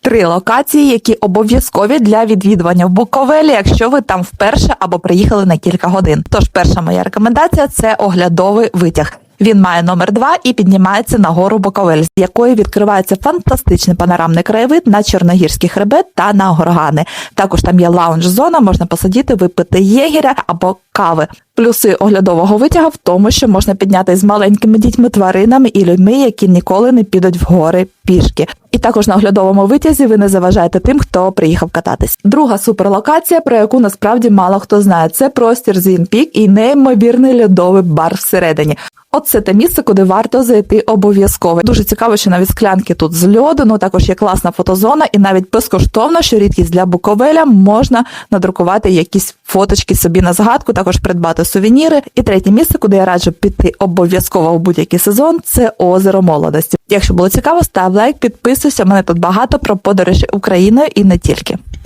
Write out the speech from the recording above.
Три локації, які обов'язкові для відвідування в Буковелі, якщо ви там вперше або приїхали на кілька годин. Тож перша моя рекомендація це оглядовий витяг. Він має номер 2 і піднімається на гору Буковель, з якої відкривається фантастичний панорамний краєвид на Чорногірський хребет та на горгани. Також там є лаунж-зона, можна посидіти, випити єгеря або кави. Плюси оглядового витяга в тому, що можна підняти з маленькими дітьми, тваринами і людьми, які ніколи не підуть в гори пішки. І також на оглядовому витязі ви не заважаєте тим, хто приїхав кататись. Друга суперлокація, про яку насправді мало хто знає, це простір Зінпік і неймовірний льодовий бар всередині. От це те місце, куди варто зайти обов'язково. Дуже цікаво, що навіть склянки тут з льоду, ну також є класна фотозона, і навіть безкоштовно, що рідкість для Буковеля, можна надрукувати якісь фоточки собі на згадку, також придбати сувеніри. І третє місце, куди я раджу піти обов'язково в будь-який сезон, це озеро молодості. Якщо було цікаво, став лайк, підписуйся. Мене тут багато про подорожі Україною і не тільки.